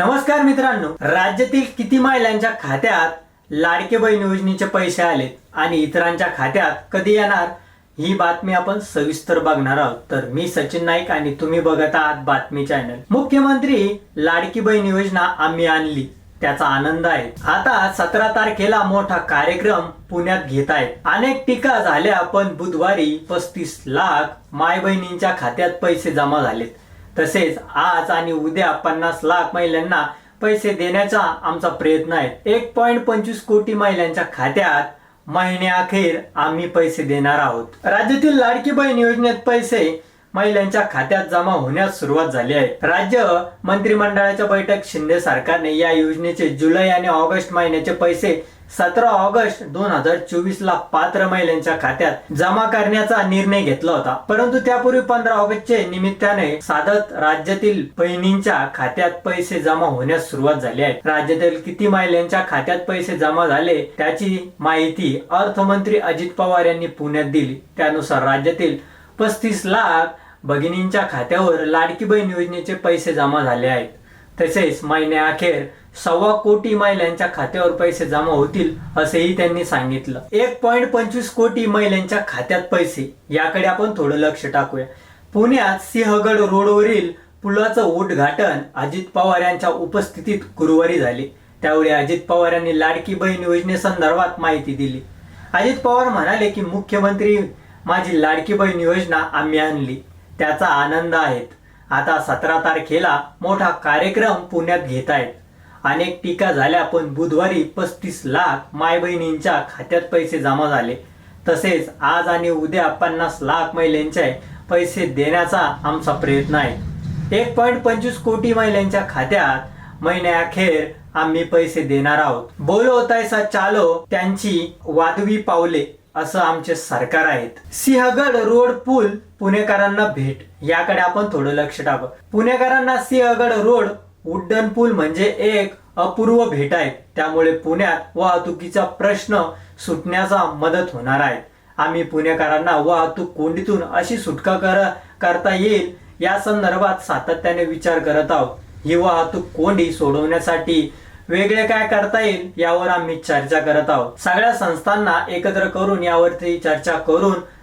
नमस्कार मित्रांनो राज्यातील किती महिलांच्या खात्यात लाडके बहीण योजनेचे पैसे आलेत आणि इतरांच्या खात्यात कधी येणार ही बातमी आपण सविस्तर बघणार आहोत. तर मी सचिन नाईक आणि तुम्ही बघत आहात बातमी चॅनल. मुख्यमंत्री लाडकी बहीण योजना आम्ही आणली त्याचा आनंद आहे. आता सतरा तारखेला मोठा कार्यक्रम पुण्यात घेत आहेत. अनेक टीका झाल्या पण बुधवारी पस्तीस लाख माय बहिणींच्या खात्यात पैसे जमा झालेत. तसेच आज आणि उद्या पन्नास लाख महिलांना पैसे देण्याचा आमचा प्रयत्न आहे. एक पॉईंट पंचवीस कोटी महिलांच्या खात्यात महिन्याअखेर आम्ही पैसे देणार आहोत. राज्यातील लाडकी बहीण योजनेत पैसे महिलांच्या खात्यात जमा होण्यास सुरुवात झाली आहे. राज्य मंत्रिमंडळाच्या बैठक शिंदे सरकारने या योजनेचे जुलै आणि ऑगस्ट महिन्याचे पैसे सतरा ऑगस्ट दोन हजार चोवीस ला पात्र महिलांच्या खात्यात जमा करण्याचा निर्णय घेतला होता. परंतु त्यापूर्वी पंधरा ऑगस्टचे निमित्ताने साधत राज्यातील बहिणींच्या खात्यात पैसे जमा होण्यास सुरुवात झाली आहे. राज्यातील किती महिलांच्या खात्यात पैसे जमा झाले त्याची माहिती अर्थमंत्री अजित पवार यांनी पुण्यात दिली. त्यानुसार राज्यातील पस्तीस लाख भगिनींच्या खात्यावर लाडकी बहीण योजनेचे पैसे जमा झाले आहेत. तसेच महिन्याअखेर सव्वा कोटी महिलांच्या खात्यावर पैसे जमा होतील असेही त्यांनी सांगितलं. एक पॉईंट पंचवीस कोटी महिलांच्या खात्यात पैसे याकडे आपण थोडं लक्ष टाकूया. पुण्यात सिंहगड रोडवरील पुलाचं उद्घाटन अजित पवार यांच्या उपस्थितीत गुरुवारी झाले. त्यावेळी अजित पवार यांनी लाडकी बहीण योजनेसंदर्भात माहिती दिली. अजित पवार म्हणाले की मुख्यमंत्री माझी लाडकी बहीण योजना आम्ही आणली. त्याचा आनंद आहेत. आता सतरा तारखेला मोठा कार्यक्रम पुण्यात घेत आहेत अनेक टीका झाल्या पण बुधवारी पस्तीस लाख माय बहिणींच्या खात्यात पैसे जमा झाले. तसेच आज आणि उद्या पन्नास लाख महिलांचे पैसे देण्याचा आमचा प्रयत्न आहे. एक पॉईंट पंचवीस कोटी महिलांच्या खात्यात महिन्याखेर आम्ही पैसे देणार आहोत. बोलो होतायसा चालो त्यांची वादवी पावले असं आमचे सरकार आहेत. सिंहगड रोड पूल पुणेकरांना भेट याकडे आपण थोडं लक्ष टाकू. पुणेकरांना सिंहगड रोड उड्डण पूल म्हणजे एक अपूर्व भेट आहे. त्यामुळे पुण्यात वाहतुकीचा प्रश्न सुटण्याचा मदत होणार आहे. आम्ही पुणेकरांना वाहतूक कोंडीतून अशी सुटका कर करता येईल या संदर्भात सातत्याने विचार करत आहोत. ही वाहतूक कोंडी सोडवण्यासाठी वेगळे काय करता येईल यावर आम्ही चर्चा करत आहोत. सगळ्या संस्थांना एकत्र करून यावरती चर्चा करून